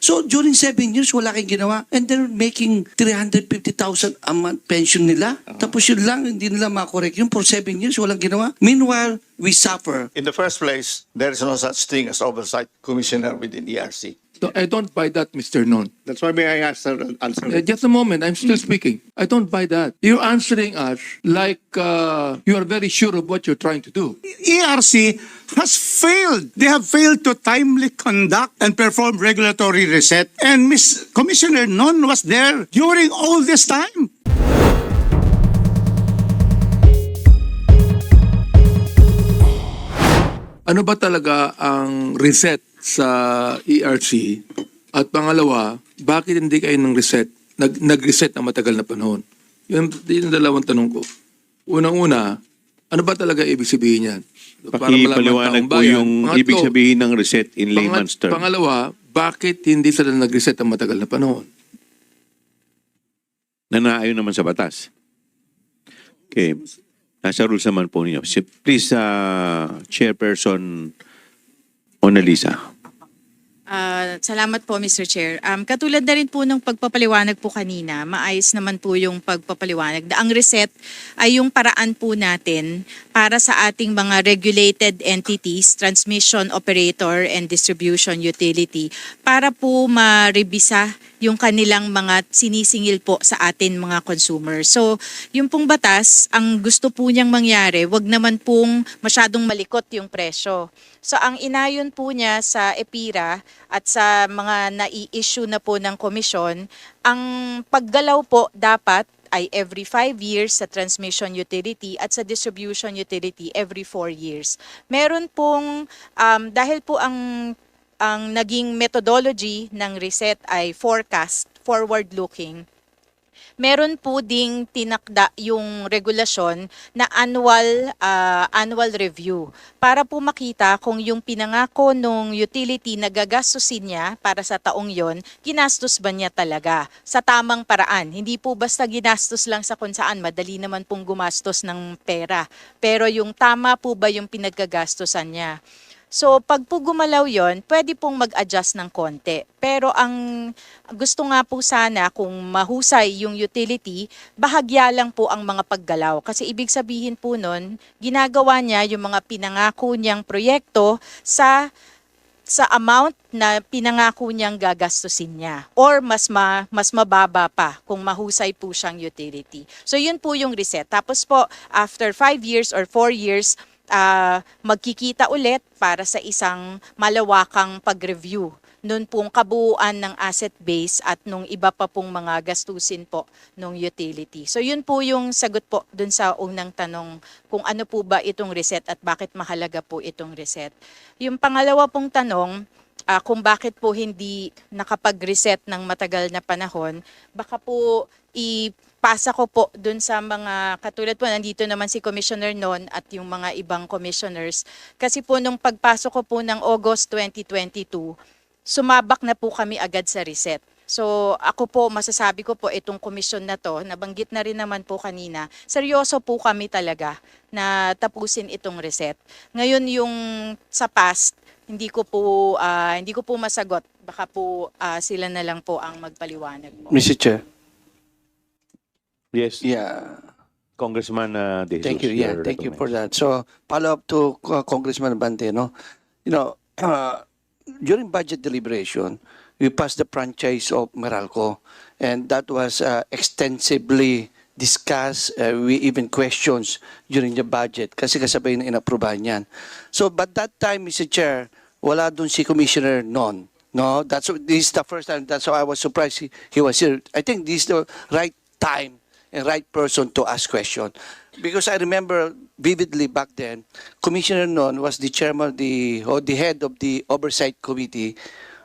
So during seven years, wala kayong ginawa. And they're making 350,000 a month pension nila. Tapos yun lang, hindi nila makorek yun for seven years, walang ginawa. Meanwhile, we suffer. In the first place, there is no such thing as oversight commissioner within ERC. So I don't buy that, Mr. Non. That's why may I answer, answer. Uh, just a moment, I'm still speaking. I don't buy that. You're answering us like uh, you are very sure of what you're trying to do. ERC has failed. They have failed to timely conduct and perform regulatory reset. And Miss Commissioner Non was there during all this time. Ano ba talaga ang reset sa ERC? At pangalawa, bakit hindi kayo ng reset, nag, nag-reset na matagal na panahon? Yun, yun ang dalawang tanong ko. Unang-una, ano ba talaga ibig sabihin yan? Para Pakipaliwanag po yung Pangatlo, ibig sabihin ng reset in layman's term. Pangalawa, bakit hindi sila nag-reset ang matagal na panahon? na naayon naman sa batas. Okay. Nasa rules naman po ninyo. Please, uh, Chairperson Mona Lisa. Ah, salamat po, Mr. Chair. Um, katulad na rin po ng pagpapaliwanag po kanina, maayos naman po yung pagpapaliwanag. Ang reset ay yung paraan po natin para sa ating mga regulated entities, transmission operator and distribution utility, para po marebisa yung kanilang mga sinisingil po sa atin mga consumer. So, yung pong batas, ang gusto po niyang mangyari, wag naman pong masyadong malikot yung presyo. So, ang inayon po niya sa EPIRA at sa mga nai-issue na po ng komisyon, ang paggalaw po dapat ay every 5 years sa transmission utility at sa distribution utility every 4 years. Meron pong, um, dahil po ang ang naging methodology ng reset ay forecast, forward-looking. Meron po ding tinakda yung regulasyon na annual ah, annual review para po makita kung yung pinangako nung utility na gagastusin niya para sa taong yon, ginastos ba niya talaga sa tamang paraan. Hindi po basta ginastos lang sa kung saan, madali naman pong gumastos ng pera. Pero yung tama po ba yung pinagkagastosan niya. So, pag po gumalaw yon, pwede pong mag-adjust ng konti. Pero ang gusto nga po sana kung mahusay yung utility, bahagya lang po ang mga paggalaw. Kasi ibig sabihin po nun, ginagawa niya yung mga pinangako niyang proyekto sa sa amount na pinangako niyang gagastusin niya or mas ma, mas mababa pa kung mahusay po siyang utility. So yun po yung reset. Tapos po after 5 years or 4 years ah, magkikita ulit para sa isang malawakang pag-review nun pong kabuuan ng asset base at nung iba pa pong mga gastusin po nung utility. So yun po yung sagot po dun sa unang tanong kung ano po ba itong reset at bakit mahalaga po itong reset. Yung pangalawa pong tanong, ah, kung bakit po hindi nakapag-reset ng matagal na panahon, baka po ipasa ko po dun sa mga katulad po nandito naman si Commissioner Non at yung mga ibang commissioners kasi po nung pagpasok ko po ng August 2022 sumabak na po kami agad sa reset. So ako po masasabi ko po itong komisyon na to, nabanggit na rin naman po kanina, seryoso po kami talaga na tapusin itong reset. Ngayon yung sa past, hindi ko po ah, hindi ko po masagot. Baka po ah, sila na lang po ang magpaliwanag po. Mr. Chair. Yes, Yeah. Congressman uh, De Jesus. Thank you. Yeah, thank you for that. So, follow up to uh, Congressman Bante, no? You know, uh, during budget deliberation, we passed the franchise of Meralco, and that was uh, extensively discussed. Uh, we even questions during the budget kasi kasabay na inaprubahan yan. So, but that time, Mr. Chair, wala dun si Commissioner Non. No, that's this is the first time. That's why I was surprised he, he was here. I think this is the right time and right person to ask question. Because I remember vividly back then, Commissioner Non was the chairman of the, or the head of the oversight committee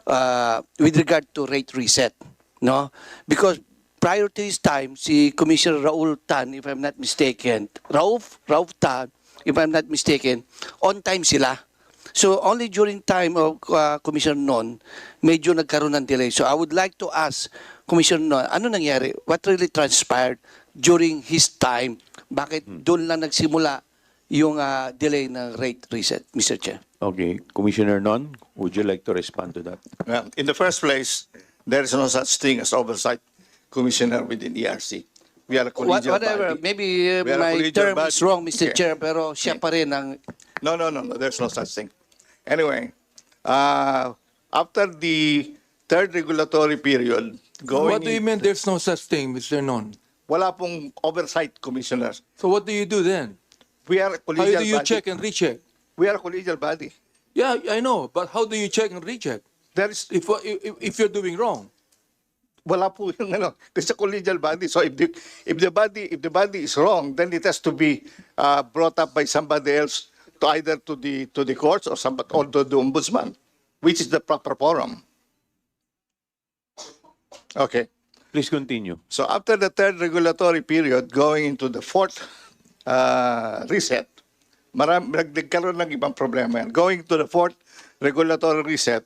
uh, with regard to rate reset. No? Because prior to his time, si Commissioner Raul Tan, if I'm not mistaken, Rauf, Rauf Tan, if I'm not mistaken, on time sila. So only during time of uh, Commissioner Non, medyo nagkaroon ng delay. So I would like to ask Commissioner Non, ano nangyari? What really transpired during his time? Bakit doon lang nagsimula yung uh, delay ng rate reset, Mr. Chair? Okay, Commissioner Non, would you like to respond to that? Well, in the first place, there is no such thing as oversight commissioner within ERC. We are a What- collegial Whatever, body. maybe uh, my term is body. wrong, Mr. Okay. Chair, pero siya Okay. pa rin ang No, no, no, no, there's no such thing. Anyway, uh, after the third regulatory period, going What do you mean there's no such thing, Mr. Non? wala pong oversight commissioner. So what do you do then? We are a How collegial do you body. check and recheck? We are a collegial body. Yeah, I know, but how do you check and recheck? There is, If, if, if you're doing wrong? wala po yung ano, kasi a collegial body. So if the, if the body, if the body is wrong, then it has to be uh, brought up by somebody else to either to the, to the courts or somebody, or to the ombudsman, which is the proper forum. Okay. Please continue. So after the third regulatory period, going into the fourth uh, reset, marami, nag- nagkaroon ng ibang problema yan. Going to the fourth regulatory reset,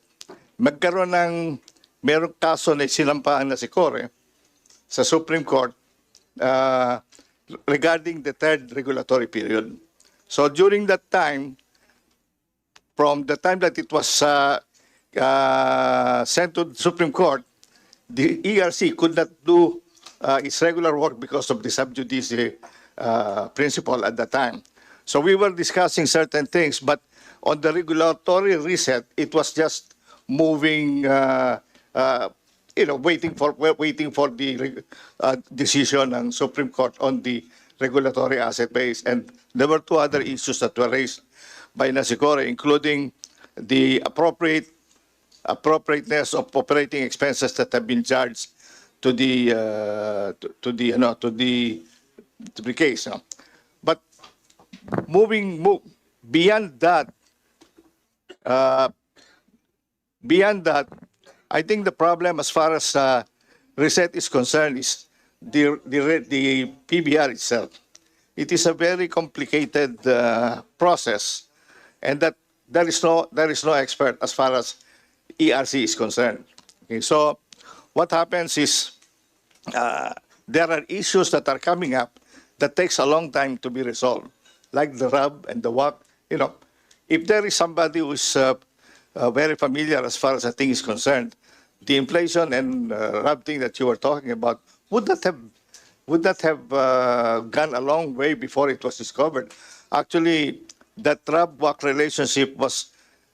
magkaroon ng merong kaso na sinampaan na si Core sa Supreme Court uh, regarding the third regulatory period. So during that time, from the time that it was uh, uh, sent to the Supreme Court, the ERC could not do uh, its regular work because of the sub judice uh, principle at that time. So we were discussing certain things, but on the regulatory reset, it was just moving, uh, uh, you know, waiting for waiting for the uh, decision ng Supreme Court on the regulatory asset base, and there were two other issues that were raised by Nasicore, including the appropriate appropriateness of operating expenses that have been charged to the uh, to, to the you know, to the to the case. no? But moving move, beyond that, uh, beyond that, I think the problem as far as uh, reset is concerned is the the PBR itself. It is a very complicated uh, process, and that there is no there is no expert as far as ERC is concerned. Okay, so what happens is uh, there are issues that are coming up that takes a long time to be resolved, like the RUB and the WAC. You know, if there is somebody who is uh, uh, very familiar as far as the thing is concerned, the inflation and uh, RUB thing that you were talking about would not have would not have uh, gone a long way before it was discovered. Actually, that RUB WAC relationship was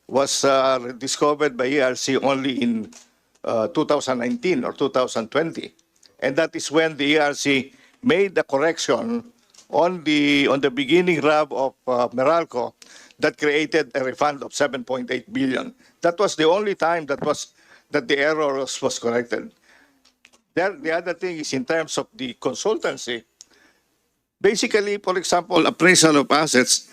was uh, discovered by ERC only in uh, 2019 or 2020, and that is when the ERC made the correction on the on the beginning RAB of uh, Meralco that created a refund of 7.8 billion. That was the only time that was that the error was, was corrected. There, the other thing is in terms of the consultancy. Basically, for example, appraisal of assets,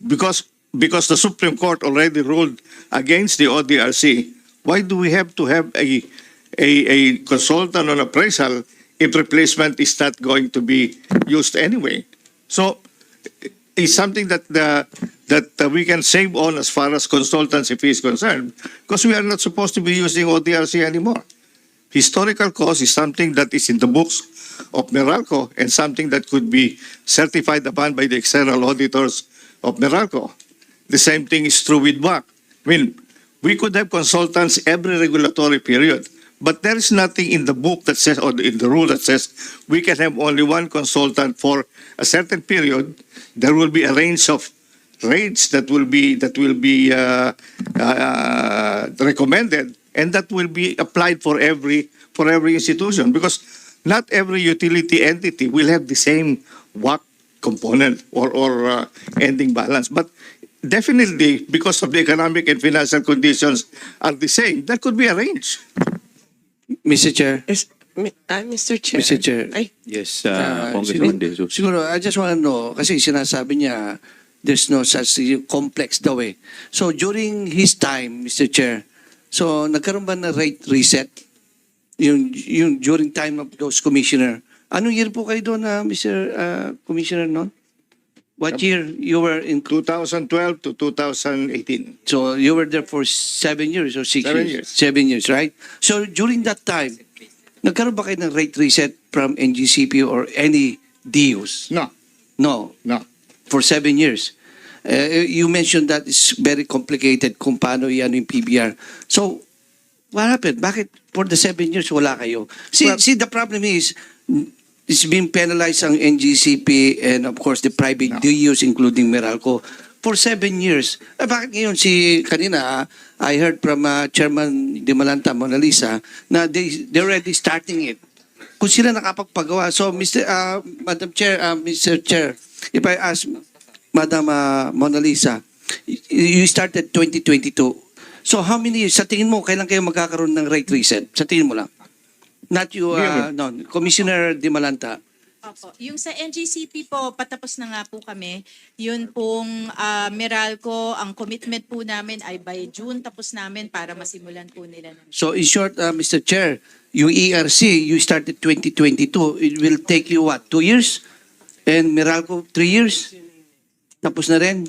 because because the Supreme Court already ruled against the ODRC, why do we have to have a a, a consultant on appraisal if replacement is not going to be used anyway? So it's something that the that uh, we can save on as far as consultancy fee is concerned, because we are not supposed to be using ODRC anymore. Historical cost is something that is in the books of Meralco and something that could be certified upon by the external auditors of Meralco. The same thing is true with WAC. I mean, we could have consultants every regulatory period, but there is nothing in the book that says, or in the rule that says, we can have only one consultant for a certain period. There will be a range of rates that will be that will be uh, uh, recommended, and that will be applied for every for every institution because not every utility entity will have the same WAC component or or uh, ending balance, but definitely because of the economic and financial conditions are the same, that could be arranged. Mr. Chair. Is, ah, Mr. Chair. Mr. Chair. Ay, Yes, uh, Ah, Congressman siguro, De Jesus. siguro, I just want to know, kasi sinasabi niya, there's no such complex daw eh. So during his time, Mr. Chair, so nagkaroon ba na rate reset? Yung, yung during time of those commissioner. Anong year po kayo doon, na Mr. uh, Commissioner, no? What year you were in? 2012 to 2018. So you were there for seven years or six Seven years? years. Seven years, right? So during that time, nagkaroon ba kayo ng rate reset from NGCP or any DUs? No, No, no. for seven years. Eh, you mentioned that it's very complicated kung paano yan yung PBR. So, what happened? Bakit for the seven years wala kayo? See, Well- see the problem is, it's been penalized ang NGCP and of course the private DUs including Meralco for seven years. Eh, bakit ngayon si, kanina, ah, I heard from uh, Chairman Di Malanta, Mona Lisa, na they, they're already starting it. Kung sila nakapagpagawa. So, Mr. Uh, Madam Chair, uh, Mr. Chair, if I ask Madam uh, Mona Lisa, you started 2022. So, how many years? Sa tingin mo, kailan kayo magkakaroon ng rate reset? Sa tingin mo lang? Not you, uh, no, Commissioner Di Malanta. Opo. Yung sa NGCP po, patapos na nga po kami. Yun pong ah, Meralco, ang commitment po namin ay by June tapos namin para masimulan po nila. ng- So, in short, uh, Mr. Chair, yung ERC, you started 2022. It will take you what, two years? And Meralco, three years? Tapos na rin?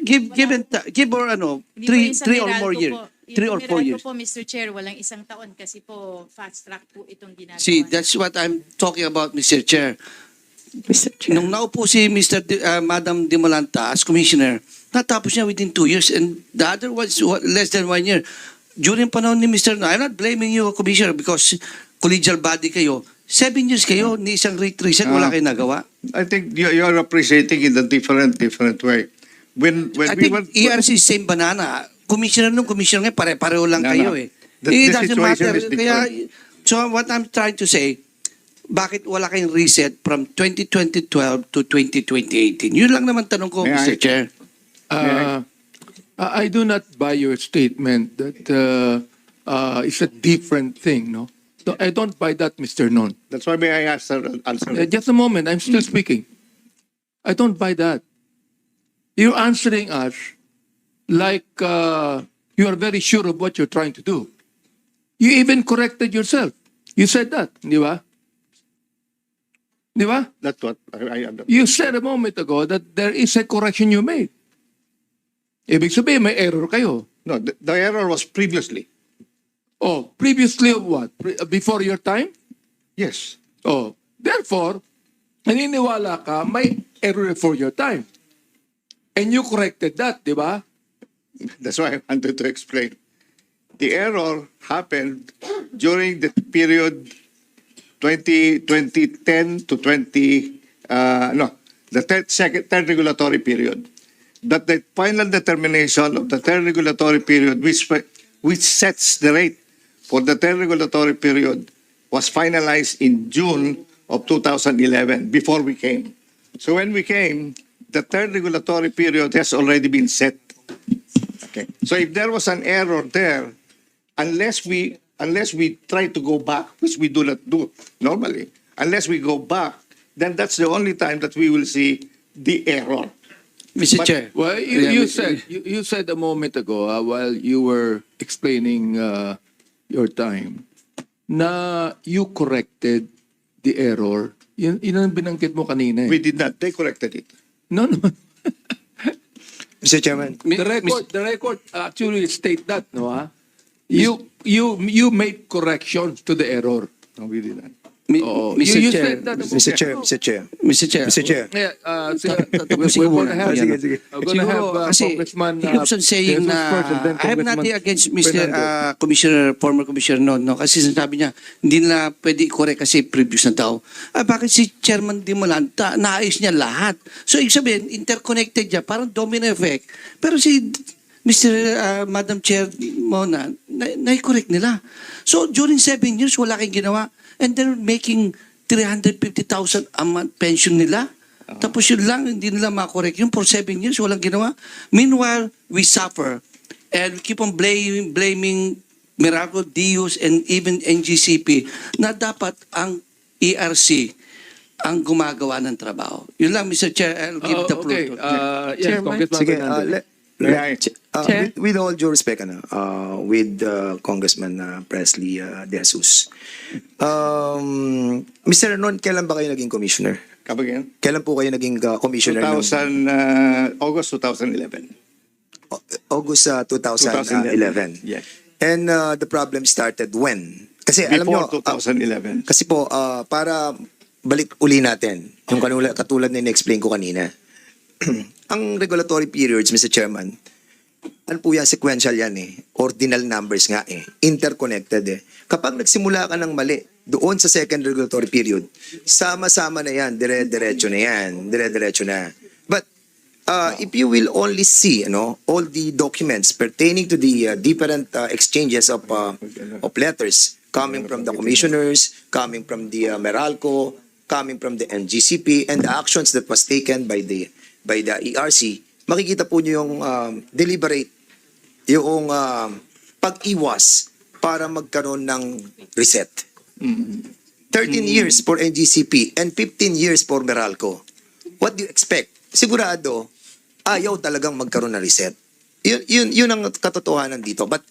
Give, give, and, ta- give or ano, Hindi po three, yung sa three or Meralco more years. po. Yung Three or four Meralco years. po, Mr. Chair, walang isang taon kasi po fast track po itong ginagawa. See, that's what I'm talking about, Mr. Chair. Mr. Chair. Nung naupo si Mr. Di, uh, Madam Dimolanta as commissioner, natapos niya within two years and the other was less than one year. During panahon ni Mr. No, I'm not blaming you, Commissioner, because collegial body kayo. Seven years kayo, ni isang rate reset, wala Ah. kayo nagawa. I think you, you're appreciating in a different, different way. When, when I we think went... ERC is same banana. Commissioner nung commissioner ngayon, pare-pareho lang No, kayo no. eh. The- it the doesn't situation matter. is different. Kaya, so what I'm trying to say, bakit wala kayong reset from 2012 to 2018? Yun lang naman tanong ko, May Mr. I- Chair. Uh, I I do not buy your statement that uh, uh, it's a different thing, no? So I don't buy that, Mr. Non. That's why may I ask, answer? Uh, just a moment, I'm still speaking. I don't buy that. You're answering us like uh, you are very sure of what you're trying to do. You even corrected yourself. You said that, di ba? Di ba? That's what I, I You said a moment ago that there is a correction you made. Ibig sabihin, may error kayo. No, the, the error was previously. Oh, previously of what? Pre- uh, before your time? Yes. Oh, therefore, naniniwala ka may error for your time. And you corrected that, di ba? That's why I wanted to explain. The error happened during the period 20, 2010 to 20, uh, no, the third, second, third regulatory period. That the final determination of the third regulatory period, which, which sets the rate for the third regulatory period, was finalized in June of 2011, before we came. So when we came, the third regulatory period has already been set. Okay. So if there was an error there, unless we unless we try to go back, which we do not do normally, unless we go back, then that's the only time that we will see the error. Mr. But- Chair. Well, you, Yeah, you said you, you said a moment ago uh, while you were explaining uh, your time na you corrected the error. Yun, yun ang binanggit mo kanina. eh. We did not. They corrected it. No, no. Mr. Chairman, Mi- The record, the record actually state that, no? Ha? You, you, you made corrections to the error. No, we did not. Mi- Oo. Mr. You- you Chair. said that a Mr. Chair. Mr. Chair, Mr. Chair. Mr. Chair. Yeah, uh, we're, tapusin ko muna. have, Sige, sige. we're gonna Siguro, have uh, kasi Congressman he keeps on saying Jesus na first and then I have Congressman nothing against Mr. Uh, Commissioner, former Commissioner no, no, kasi sinasabi niya, hindi nila pwede i-correct kasi previous na daw. Ah, bakit si Chairman Di Malanta, naayos niya lahat. So, ibig sabihin, interconnected niya, parang domino effect. Pero si Mr. uh, Madam Chair Mona, na, na-correct nila. So, during seven years, wala kayong ginawa. And they're making 350,000 a month pension nila. Tapos yun lang, hindi nila makorek. Yung for seven years, walang ginawa. Meanwhile, we suffer. And we keep on blaming, blaming Miracle, Dios, and even NGCP na dapat ang ERC ang gumagawa ng trabaho. Yun lang, Mr. Chair. I'll give Oh, the floor okay. to Uh, yes, Chairman. Sige, uh, let, Yeah. let, uh, with, with all due respect, ano, uh, with uh, Congressman uh, Presley uh, De Jesus. Um, Mr. Non, kailan ba kayo naging commissioner? Come again? Kailan po kayo naging uh, commissioner? ng- 2000, uh, August 2011. Au- August uh, 2011. Yes. And uh, the problem started when? Kasi alam nyo, Before uh, 2011. Kasi po, ah, para balik uli natin, yung kanula, katulad na in-explain ko kanina, ang regulatory periods, Mr. Chairman, ano po yan, sequential yan eh. Ordinal numbers nga eh. Interconnected eh. Kapag nagsimula ka ng mali doon sa second regulatory period, sama-sama na yan, dire-diretso na yan, dire-diretso na. But uh, if you will only see, you know, all the documents pertaining to the uh, different uh, exchanges of uh, of letters coming from the commissioners, coming from the uh, Meralco, coming from the NGCP, and the actions that was taken by the by the ERC, makikita po niyo yung um, deliberate, yung um, pag-iwas para magkaroon ng reset. 13 years for NGCP and 15 years for Meralco. What do you expect? Sigurado, ayaw talagang magkaroon ng reset. Yun, yun, yun ang katotohanan dito. But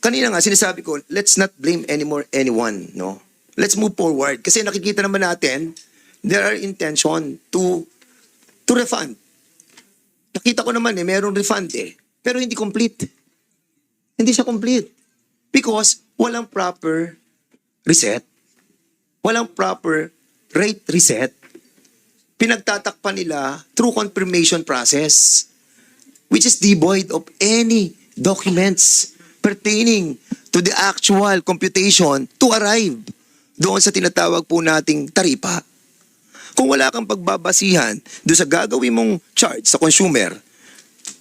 kanina nga sinasabi ko, let's not blame anymore anyone, no? Let's move forward kasi nakikita naman natin there are intention to to refund. Nakita ko naman eh, merong refund eh. Pero hindi complete. Hindi siya complete. Because walang proper reset. Walang proper rate reset. Pinagtatakpan nila through confirmation process which is devoid of any documents pertaining to the actual computation to arrive doon sa tinatawag po nating taripa. Kung wala kang pagbabasihan doon sa gagawin mong charge sa consumer,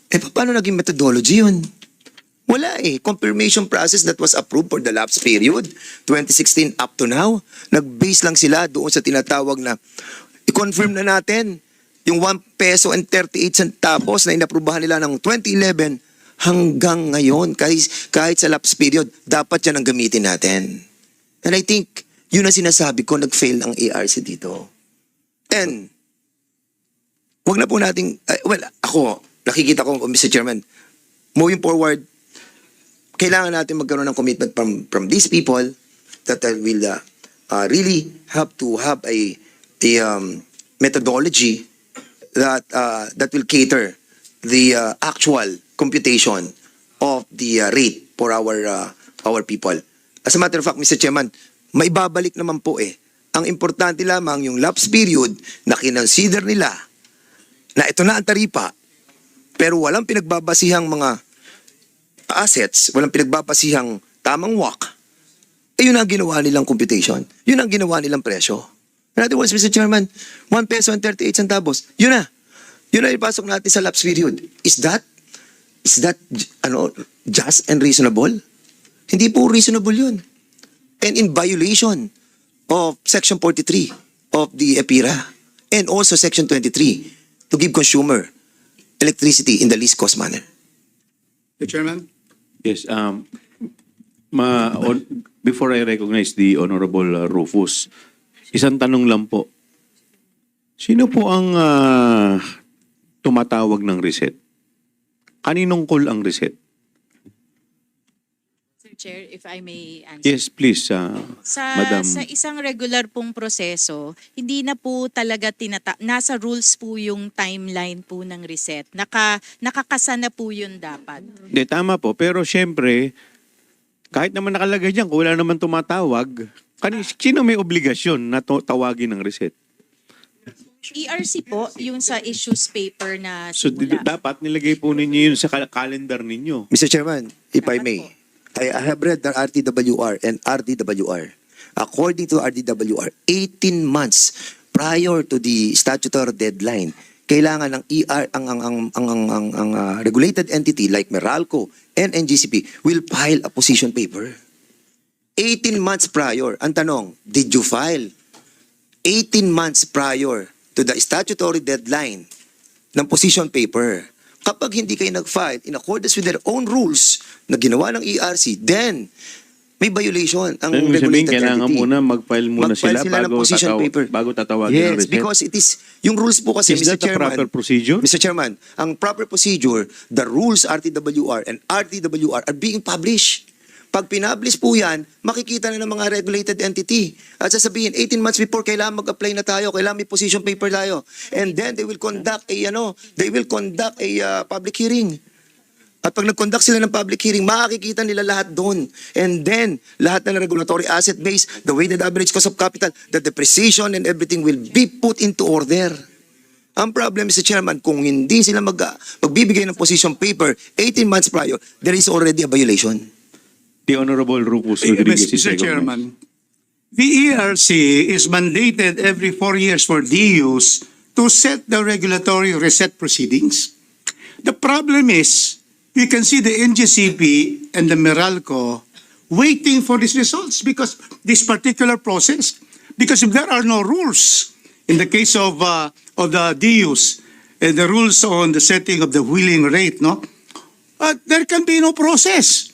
eh paano naging methodology yun? Wala eh. Confirmation process that was approved for the lapse period, 2016 up to now, nag-base lang sila doon sa tinatawag na i-confirm na natin yung 1 peso and 38 centavos na inaprubahan nila ng 2011 hanggang ngayon, kahit, kahit sa lapse period, dapat yan ang gamitin natin. And I think, yun ang sinasabi ko, nag-fail ang ARC dito. And, wag na po nating, uh, well, ako, nakikita ko, Mr. Chairman, moving forward, kailangan natin magkaroon ng commitment from from these people that will uh, uh, really have to have a a um, methodology that uh, that will cater the uh, actual computation of the uh, rate for our uh, our people. As a matter of fact, Mr. Chairman, may babalik naman po eh. Ang importante lamang yung lapse period na kinonsider nila na ito na ang taripa pero walang pinagbabasihang mga assets, walang pinagbabasihang tamang WAC, eh yun ang ginawa nilang computation. Yun ang ginawa nilang presyo. In other words, Mr. Chairman, 1 peso and 38 centavos, yun na. Yun na ipasok natin sa lapse period. Is that, is that, ano, just and reasonable? Hindi po reasonable yun. And in violation of Section 43 of the EPIRA and also Section 23 to give consumer electricity in the least cost manner. The chairman? Yes, um, ma, on, before I recognize the Honorable uh, Rufus, isang tanong lang po. Sino po ang ah, tumatawag ng reset? Kaninong call ang reset? Chair, if I may answer. Yes, please, ah, Sa, Madam. sa isang regular pong proseso, hindi na po talaga tinata nasa rules po yung timeline po ng reset. Naka nakakasa na po yun dapat. Hindi, tama po. Pero syempre, kahit naman nakalagay dyan, kung wala naman tumatawag, kani, sino may obligasyon na to- tawagin ng reset? ERC po, yung sa issues paper na So, simula. dapat nilagay po ninyo yun sa kal- calendar ninyo. Mr. Chairman, if I Dapat may, po. I, I have read the RTWR and RDWR. According to RDWR, 18 months prior to the statutory deadline, kailangan ng ER ang ang ang ang ang, ang, ang, uh, regulated entity like Meralco and NGCP will file a position paper. 18 months prior. Ang tanong, did you file 18 months prior to the statutory deadline ng position paper. Kapag hindi kayo nag-file in accordance with their own rules na ginawa ng ERC, then may violation ang sabihin, regulated kailangan entity. muna mag-file muna Mag-file sila, ng bago, position tataw- paper. bago tatawagin ng Yes, reset. because it is, yung rules po kasi, Is Mr. that the Chairman, proper procedure? Mr. Chairman, ang proper procedure, the rules RTWR and RTWR are being published. Pag pinablish po yan, makikita na ng mga regulated entity. At sasabihin, 18 months before, kailangan mag-apply na tayo, kailangan may position paper tayo. And then they will conduct a, ano, they will conduct a uh, public hearing. At pag nag-conduct sila ng public hearing, makikita nila lahat doon. And then, lahat ng regulatory asset base, the weighted average cost of capital, the depreciation and everything will be put into order. Ang problem, Mr. Chairman, kung hindi sila mag, magbibigay ng position paper 18 months prior, there is already a violation. The Honorable Rufus Eh, Rodriguez is Mr. Chairman, the ERC is mandated every four years for DUs to set the regulatory reset proceedings. The problem is, you can see the NGCP and the Meralco waiting for these results because this particular process, because if there are no rules, in the case of, uh, of the DUs, and the rules on the setting of the wheeling rate, no? uh, there can be no process.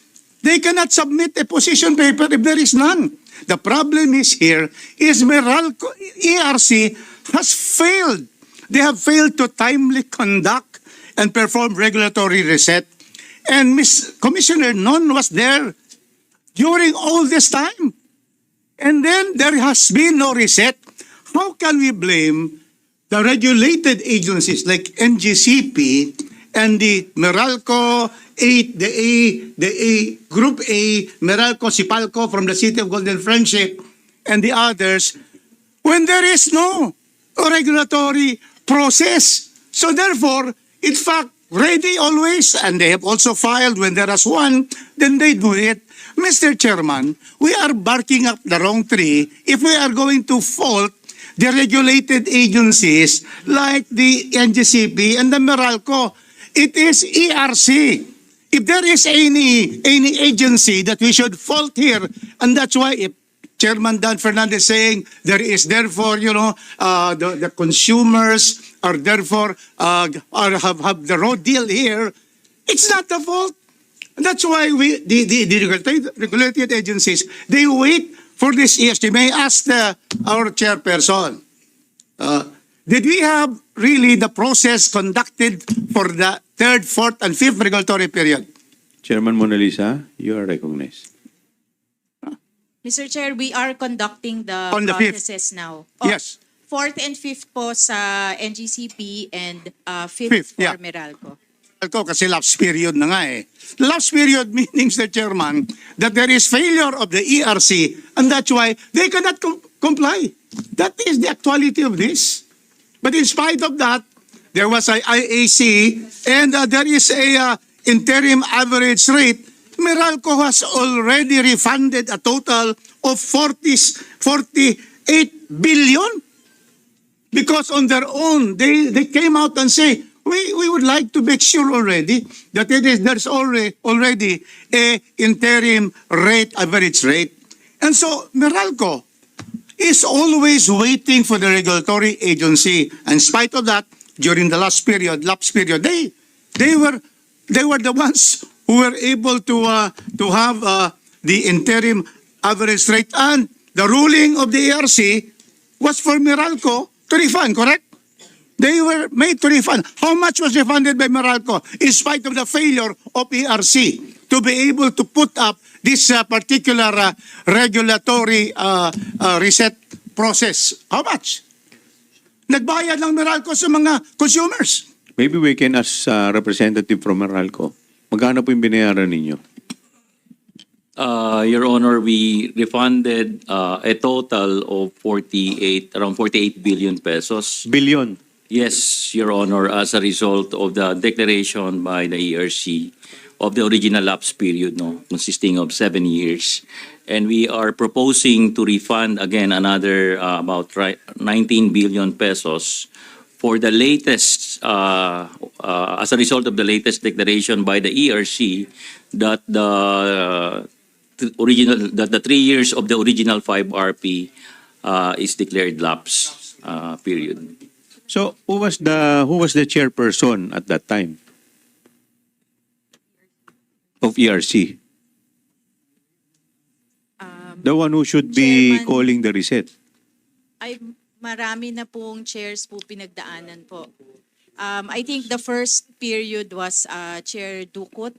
They cannot submit a position paper if there is none. The problem is here is Meralco ERC has failed. They have failed to timely conduct and perform regulatory reset. And Miss Commissioner Non was there during all this time. And then there has been no reset. How can we blame the regulated agencies like NGCP and the Meralco 8, the A, the A, Group A, Meralco, Sipalco from the City of Golden Friendship, and the others, when there is no regulatory process. So therefore, in fact, ready always, and they have also filed when there is one, then they do it. Mr. Chairman, we are barking up the wrong tree if we are going to fault the regulated agencies like the NGCP and the Meralco. It is ERC. If there is any any agency that we should fault here, and that's why if Chairman Dan Fernandez saying there is therefore, you know, uh, the, the consumers are therefore uh, are, have, have the road deal here, it's not the fault. And That's why we the, the, the regulated, agencies they wait for this ESG. May I ask the, our chairperson, uh, did we have really the process conducted for the third, fourth, and fifth regulatory period? Chairman Mona Lisa, you are recognized. Mr. Chair, we are conducting the, On the fifth. processes now. Yes. Fourth and fifth po sa NGCP and uh, fifth, Fifth, for yeah. Meralco. ko kasi lapse period na nga eh. Lapse period means, Mr. Chairman, that there is failure of the ERC and that's why they cannot com- comply. That is the actuality of this. But in spite of that, there was a IAC and uh, there is a uh, interim average rate. Meralco has already refunded a total of 40, 48 billion. Because on their own they they came out and say we we would like to make sure already that it is there's already already a interim rate average rate. And so Meralco is always waiting for the regulatory agency. In spite of that during the last period lapse period they they were they were the ones who were able to uh, to have uh, the interim average rate and the ruling of the ERC was for Meralco to refund, correct? They were made to refund. How much was refunded by Meralco in spite of the failure of ERC to be able to put up this uh, particular uh, regulatory uh, uh, reset process? How much? Nagbayad lang Meralco sa mga consumers. Maybe we can ask uh, representative from Meralco. Magkano po yung binayaran ninyo? Uh, Your Honor, we refunded uh, a total of 48, around 48 billion pesos. Billion. Yes, Your Honor, as a result of the declaration by the ERC of the original lapse period, no, consisting of seven years. And we are proposing to refund again another uh, about ri- 19 billion pesos for the latest, uh, uh, as a result of the latest declaration by the ERC that the uh, original, that the three years of the original 5RP uh, is declared lapse uh, period. So, who was the who was the chairperson at that time? Of ERC? the one who should be Chairman- calling the reset. Ay, marami na pong chairs po pinagdaanan po. Um, I think the first period was uh, Chair Ducot,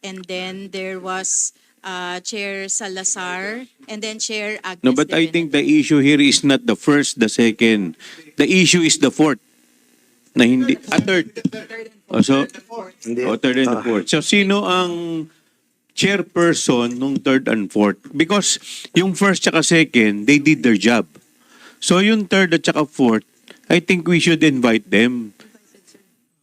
and then there was uh, Chair Salazar, and then Chair Agnes No, but I de think the issue here is not the first, the second. The issue is the fourth. Na hindi, a third. Oh, so, oh, third and the fourth. So, sino ang chairperson nung third and fourth? Because yung first tsaka second, they did their job. So, yung third at tsaka fourth, I think we should invite them.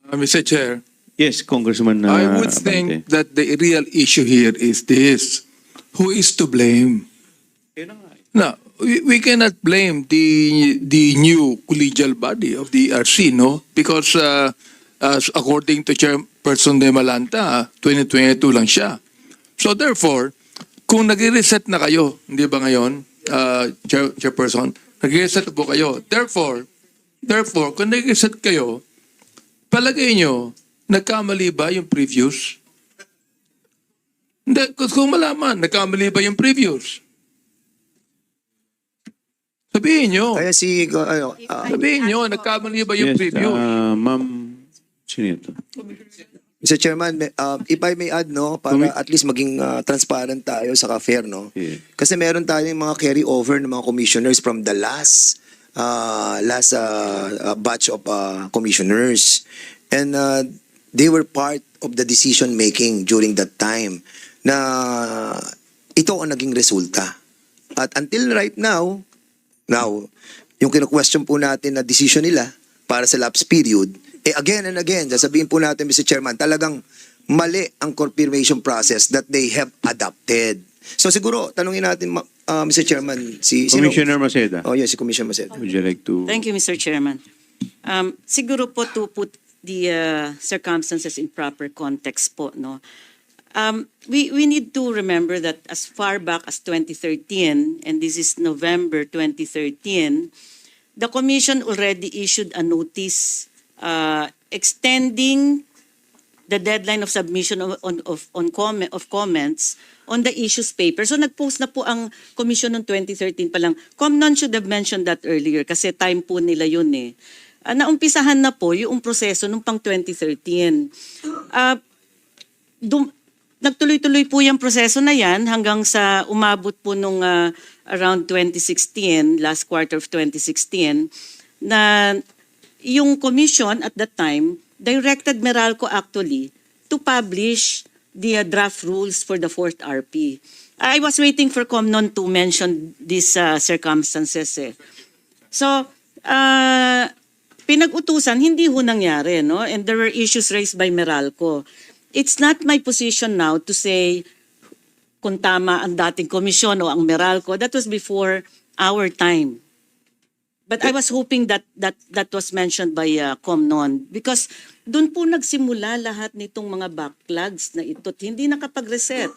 Uh, Mr. Chair, Yes, Congressman uh, I would Abante. think that the real issue here is this. Who is to blame? No, we, we cannot blame the the new collegial body of the ERC, no? Because uh, as according to Chairperson De Malanta, 2022 lang siya. So therefore, kung nag-reset na kayo, hindi ba ngayon, uh, Chair, Chairperson, nag-reset po kayo. Therefore, therefore, kung nag-reset kayo, palagay nyo, nagkamali ba yung previous? Hindi, kung malaman, nagkamali ba yung previous? Sabihin nyo. Kaya si, ano, ah, Sabihin nyo, nagkamali ba yung Yes, previous? uh, ma'am, sino ito? Mr. Chairman, may- uh, if I may add, no, para Kumi- at least maging uh, transparent tayo sa fair, no? Yeah. Kasi meron tayong mga carry over ng mga commissioners from the last uh, last uh, uh, batch of uh, commissioners. And uh, they were part of the decision making during that time na ito ang naging resulta. At until right now, now, yung kino-question po natin na decision nila para sa lapse period, eh again and again, sasabihin po natin, Mr. Chairman, talagang mali ang confirmation process that they have adopted. So siguro, tanungin natin, uh, Mr. Chairman, si... sino- Commissioner Maceda, Oh, yes, si Commissioner Maceda. would you like to? Thank you, Mr. Chairman. Um, siguro po to put the uh, circumstances in proper context po, no? Um, we, we need to remember that as far back as 2013, and this is November 2013, the Commission already issued a notice uh, extending the deadline of submission of, on, of, on comment, of comments on the issues paper. So nag-post na po ang commission noong 2013 pa lang. Comnon should have mentioned that earlier kasi time po nila yun eh. Ah, naumpisahan na po yung proseso nung pang 2013. Ah, dum- nagtuloy-tuloy po yung proseso na yan hanggang sa umabot po nung ah, around 2016, last quarter of 2016, na yung commission at that time directed Meralco actually to publish the uh, draft rules for the fourth RP. I was waiting for Comnon to mention these uh, circumstances eh. So, uh, pinag-utusan, hindi ho nangyari, no? And there were issues raised by Meralco. It's not my position now to say kung tama ang dating komisyon o ang Meralco. That was before our time. But I was hoping that that that was mentioned by uh, Comnon because doon po nagsimula lahat nitong mga backlogs na ito. Hindi nakapag-reset.